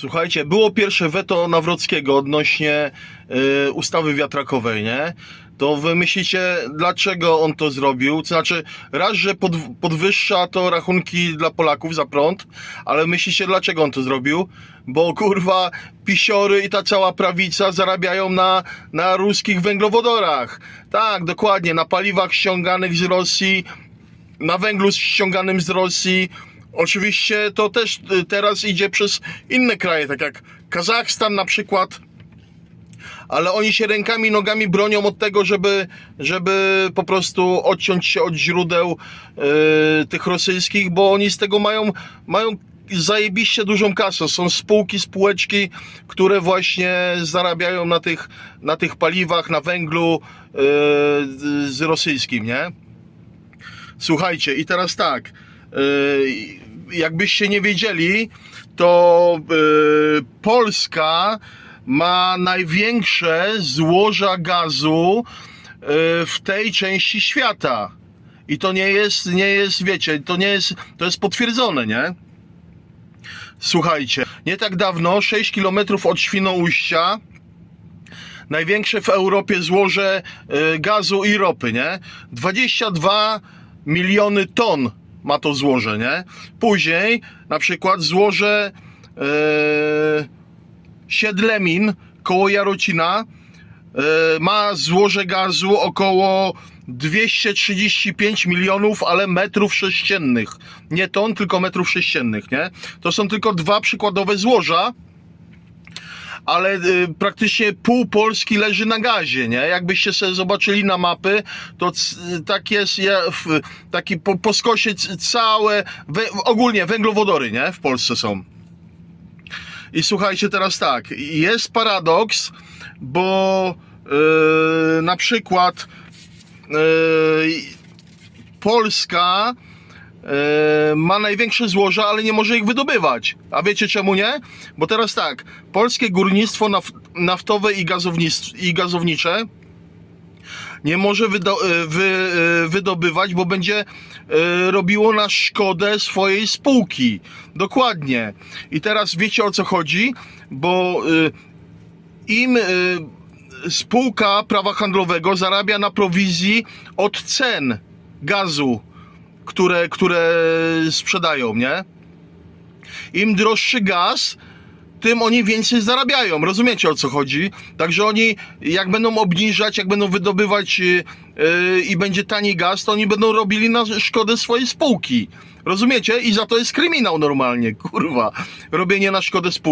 Słuchajcie, było pierwsze weto Nawrockiego odnośnie y, ustawy wiatrakowej, nie? To wy myślicie, dlaczego on to zrobił? To znaczy, raz, że pod, podwyższa to rachunki dla Polaków za prąd, ale myślicie, dlaczego on to zrobił? Bo kurwa, pisiory i ta cała prawica zarabiają na, na ruskich węglowodorach. Tak, dokładnie, na paliwach ściąganych z Rosji, na węglu ściąganym z Rosji. Oczywiście to też y, teraz idzie przez inne kraje, tak jak Kazachstan na przykład. Ale oni się rękami, nogami bronią od tego, żeby, żeby po prostu odciąć się od źródeł y, tych rosyjskich, bo oni z tego mają, mają zajebiście dużą kasę. Są spółki, spółeczki, które właśnie zarabiają na tych, na tych paliwach, na węglu y, z rosyjskim, nie? Słuchajcie, i teraz tak, yy, jakbyście nie wiedzieli, to yy, Polska ma największe złoża gazu yy, w tej części świata. I to nie jest, nie jest, wiecie, to nie jest, to jest potwierdzone, nie? Słuchajcie, nie tak dawno, 6 km od Świnoujścia, największe w Europie złoże y, gazu i ropy, nie? 22 miliony ton ma to złoże, nie? Później na przykład złoże Siedlemin koło Jarocina y, ma złoże gazu około 235 milionów, ale metrów sześciennych. Nie ton, tylko metrów sześciennych, nie? To są tylko dwa przykładowe złoża ale y, praktycznie pół Polski leży na gazie, nie? Jakbyście sobie zobaczyli na mapy, to tak jest, ja, taki po, po skosie całe, wę, ogólnie węglowodory, nie? W Polsce są. I słuchajcie teraz tak, jest paradoks, bo yy, na przykład yy, Polska ma największe złoża, ale nie może ich wydobywać. A wiecie czemu nie? Bo teraz tak, polskie górnictwo naf naftowe i, i gazownicze nie może wy e, wydobywać, bo będzie robiło na szkodę swojej spółki. Dokładnie. I teraz wiecie o co chodzi? Bo im spółka prawa handlowego zarabia na prowizji od cen gazu, które, które sprzedają, nie? Im droższy gaz, tym oni więcej zarabiają. Rozumiecie o co chodzi? Także oni, jak będą obniżać, jak będą wydobywać yy, i będzie tani gaz, to oni będą robili na szkodę swojej spółki. Rozumiecie? I za to jest kryminał normalnie, kurwa. Robienie na szkodę spółki.